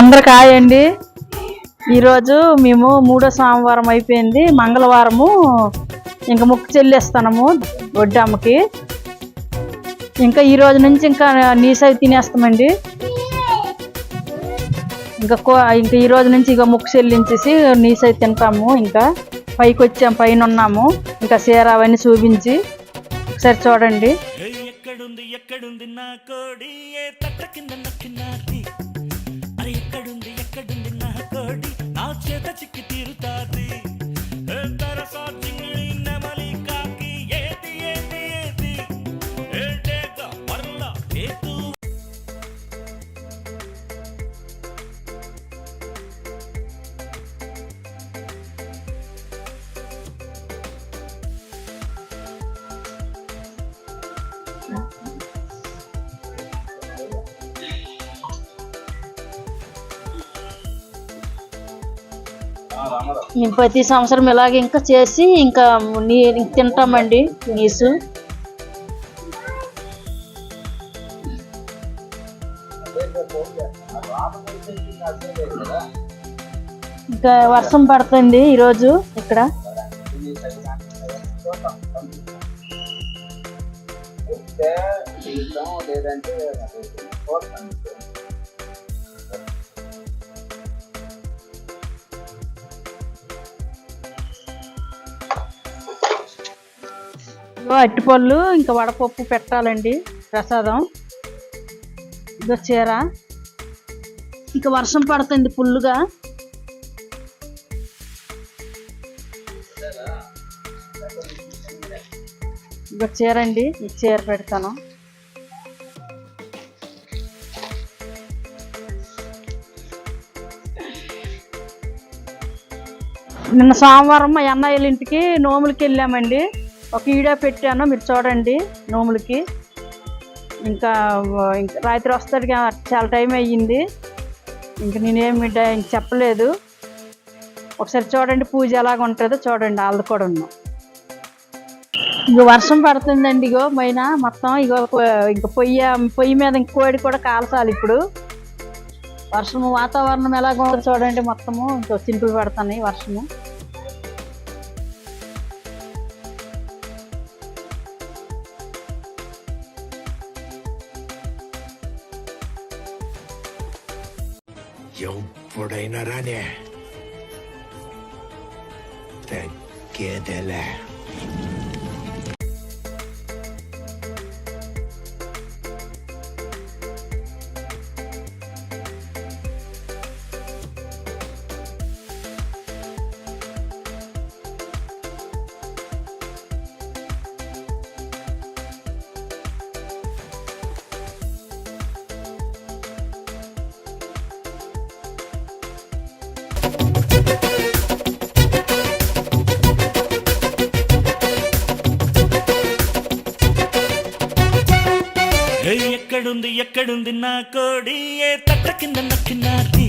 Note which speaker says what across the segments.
Speaker 1: అందరికి అండి. ఈరోజు మేము మూడో సోమవారం అయిపోయింది. మంగళవారము ఇంకా ముక్కు చెల్లిస్తాము వడ్డమ్మకి ఇంకా ఈ రోజు నుంచి ఇంకా నీసవి తినేస్తామండి. ఇంకా కో ఇంకా ఈ రోజు నుంచి ఇక ముక్కు చెల్లించేసి నీసవి తింటాము. ఇంకా పైకి వచ్చాం పైన ఉన్నాము. ఇంకా చీర అవన్నీ చూపించి ఒకసారి చూడండి.
Speaker 2: ఎక్కడుంది ఎక్కడుంది నా కోడి? ఏ తట్ట కింద నక్కినాది చేత చిక్కి తీరుతాది ఏ
Speaker 1: మేము ప్రతి సంవత్సరం ఇలాగ ఇంకా చేసి ఇంకా నీ తింటామండి నీసు. ఇంకా వర్షం పడుతుంది ఈరోజు ఇక్కడ.
Speaker 3: లేదంటే
Speaker 1: అట్టిపళ్ళు ఇంకా వడపప్పు పెట్టాలండి ప్రసాదం. ఇదో చీర. ఇక వర్షం పడుతుంది ఫుల్గా ఇగో చీర అండి ఈ చీర పెడతాను. నిన్న సోమవారం మా అన్నయ్యల ఇంటికి నోములకి వెళ్ళామండి. ఒక వీడియో పెట్టాను మీరు చూడండి నోములకి. ఇంకా ఇంకా రాత్రి వస్తాడు చాలా టైం అయ్యింది. ఇంక నేనేమి ఇంక చెప్పలేదు. ఒకసారి చూడండి పూజ ఎలాగ ఉంటుందో చూడండి వాళ్ళది కూడా ఉన్నాం. ఇగో వర్షం పడుతుందండి ఇగో పైన మొత్తం ఇగో పొ- ఇంక పొయ్యి పొయ్యి మీద ఇంక కోడి కూడా కాల్చాలి ఇప్పుడు. వర్షము వాతావరణం ఎలాగ ఉంటుందో చూడండి మొత్తము. ఇంకో చింపులు పడుతున్నాయి వర్షము.
Speaker 2: ఎక్కడుంది ఎక్కడుంది నా కోడి? ఏ తట్ట కింద నక్కినాది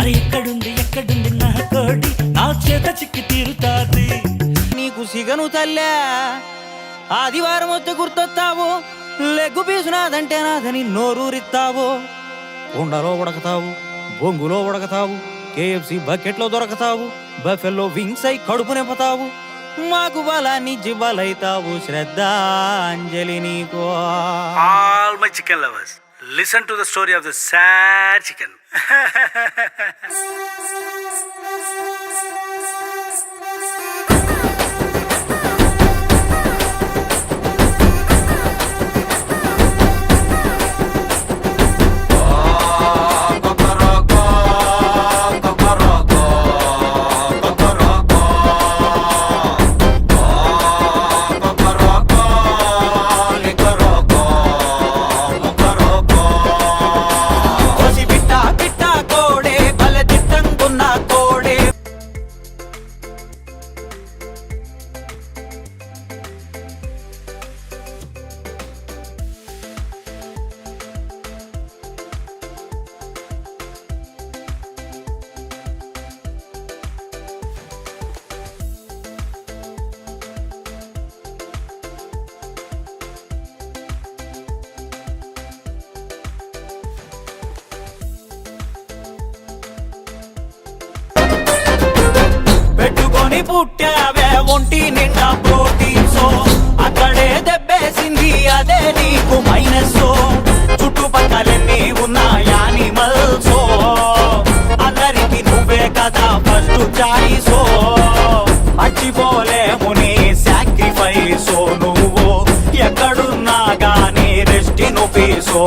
Speaker 2: అరే ఎక్కడుంది ఎక్కడుంది నా కోడి? నా చేత చిక్కి తీరుతాది.
Speaker 4: నీకు సిగను తల్లే ఆదివారం వస్తే గుర్తొస్తావు లెగ్గు పీసు నాదంటే నాదని నోరూరిస్తావు ఉండలో ఉడకతావు బొంగులో ఉడకతావు కేఎఫ్సి బకెట్లో దొరకతావు బఫెల్లో వింగ్స్ అయి కడుపు నింపుతావు. మాకు బలాన్ని జివ్వలైతావు శ్రద్ధాంజలి నీకో
Speaker 5: all my chicken lovers listen to the story of the sad chicken
Speaker 4: పుట్టావే ఒంటి నిండా ప్రోటీన్స్ అక్కడే దెబ్బేసింది అదే నీకు మైనస్ చుట్టుపక్కలన్నీ ఉన్న యానిమల్స్. అందరికి నువ్వే కదా ఫస్ట్ చాయిసో. మర్చిపోలేము నీ సాక్రిఫైసో నువ్వు. ఎక్కడున్నా గానీ నువ్వు పీసో.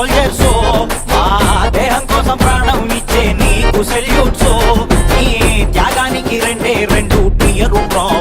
Speaker 4: సోల్జర్ సో ఆ దేహం కోసం ప్రాణం ఇచ్చే నీకు సెల్యూట్ సో oh. నీ త్యాగానికి రెండే రెండు టీయరు డ్రాప్స్